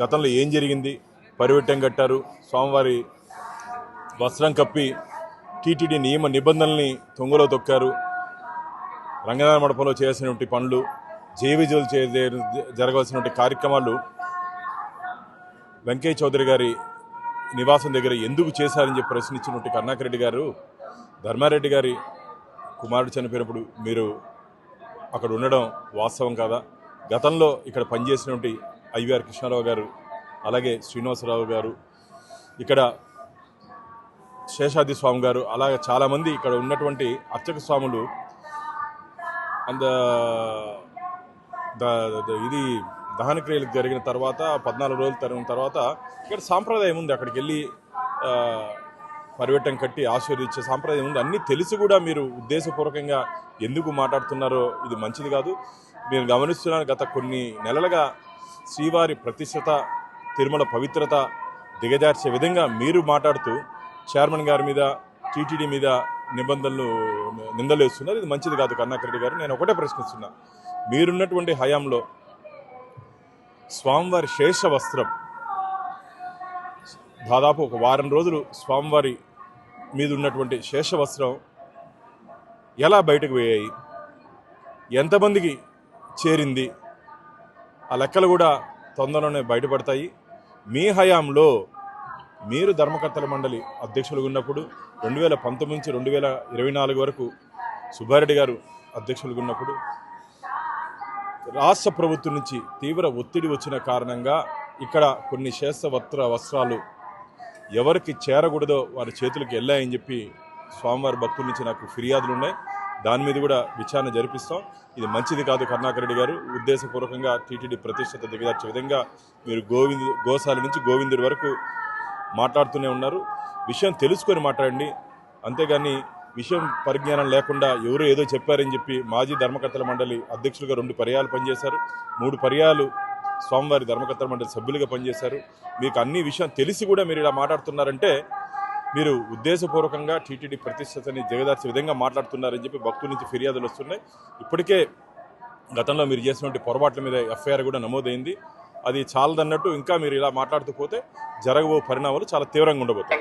గతంలో ఏం జరిగింది? పరివెట్టం కట్టారు. స్వామివారి వస్త్రం కప్పి టీటీడీ నియమ నిబంధనల్ని తొంగలో తొక్కారు. రంగనాథ మండపంలో చేయాల్సినటువంటి పనులు జేవిజులు చే జరగవలసినటువంటి కార్యక్రమాలు వెంకయ్య చౌదరి గారి నివాసం దగ్గర ఎందుకు చేశారని చెప్పి ప్రశ్నించినటువంటి కరుణాకర్ రెడ్డి గారు ధర్మారెడ్డి గారి కుమారుడు చనిపోయినప్పుడు మీరు అక్కడ ఉండడం వాస్తవం కాదా? గతంలో ఇక్కడ పనిచేసినటువంటి ఐవీఆర్ కృష్ణారావు గారు అలాగే శ్రీనివాసరావు గారు ఇక్కడ శేషాద్రి స్వామి గారు అలాగే చాలామంది ఇక్కడ ఉన్నటువంటి అర్చక స్వాములు అండ్ ఇది దహన క్రియలు జరిగిన తర్వాత పద్నాలుగు రోజులు జరిగిన తర్వాత ఇక్కడ సాంప్రదాయం ఉంది. అక్కడికి వెళ్ళి ఆ, పరివెట్టం కట్టి ఆశీర్వదించే సాంప్రదాయం ఉంది. అన్నీ తెలిసి కూడా మీరు ఉద్దేశపూర్వకంగా ఎందుకు మాట్లాడుతున్నారో ఇది మంచిది కాదు. నేను గమనిస్తున్నాను గత కొన్ని నెలలుగా శ్రీవారి ప్రతిష్టత తిరుమల పవిత్రత దిగజార్చే విధంగా మీరు మాట్లాడుతూ చైర్మన్ గారి మీద టీటీడీ మీద నిబంధనలు నిందలు వేస్తున్నారు. ఇది మంచిది కాదు కన్నాకరెడ్డి గారు. నేను ఒకటే ప్రశ్నిస్తున్నా. మీరున్నటువంటి హయాంలో స్వామివారి శేష వస్త్రం దాదాపు ఒక వారం రోజులు స్వామివారి మీద ఉన్నటువంటి శేష వస్త్రం ఎలా బయటకు పోయాయి? ఎంతమందికి చేరింది? ఆ లెక్కలు కూడా తొందరలోనే బయటపడతాయి. మీ హయాంలో మీరు ధర్మకర్తల మండలి అధ్యక్షులుగా ఉన్నప్పుడు రెండు వేల పంతొమ్మిది నుంచి రెండు వేల ఇరవై నాలుగు వరకు సుబ్బారెడ్డి గారు అధ్యక్షులుగా ఉన్నప్పుడు రాష్ట్ర ప్రభుత్వం నుంచి తీవ్ర ఒత్తిడి వచ్చిన కారణంగా ఇక్కడ కొన్ని శేష వస్త్ర వస్త్రాలు ఎవరికి చేరకూడదో వారి చేతులకు వెళ్ళాయని చెప్పి స్వామివారి భక్తుల నుంచి నాకు ఫిర్యాదులు ఉన్నాయి దాని మీద కూడా విచారణ జరిపిస్తాం. ఇది మంచిది కాదు కరుణాకర్ రెడ్డి గారు. ఉద్దేశపూర్వకంగా టీటీడీ ప్రతిష్టత దిగజార్చే విధంగా మీరు గోవింద్ గోశాల నుంచి గోవిందుడి వరకు మాట్లాడుతూనే ఉన్నారు. విషయం తెలుసుకొని మాట్లాడండి. అంతేగాని విషయం పరిజ్ఞానం లేకుండా ఎవరో ఏదో చెప్పారని చెప్పి మాజీ ధర్మకర్తల మండలి అధ్యక్షులుగా రెండు పర్యాలు పనిచేశారు. మూడు పర్యాలు స్వామివారి ధర్మకర్తల మండలి సభ్యులుగా పనిచేశారు. మీకు అన్ని విషయం తెలిసి కూడా మీరు ఇలా మాట్లాడుతున్నారంటే మీరు ఉద్దేశపూర్వకంగా టీటీడీ ప్రతిష్టతని జగదార్చే విధంగా మాట్లాడుతున్నారని చెప్పి భక్తుల నుంచి ఫిర్యాదులు వస్తున్నాయి. ఇప్పటికే గతంలో మీరు చేసినటువంటి పొరపాట్ల మీద ఎఫ్ఐఆర్ కూడా నమోదైంది. అది చాలదన్నట్టు ఇంకా మీరు ఇలా మాట్లాడుతూ పోతే జరగబో పరిణామాలు చాలా తీవ్రంగా ఉండబోతాయి.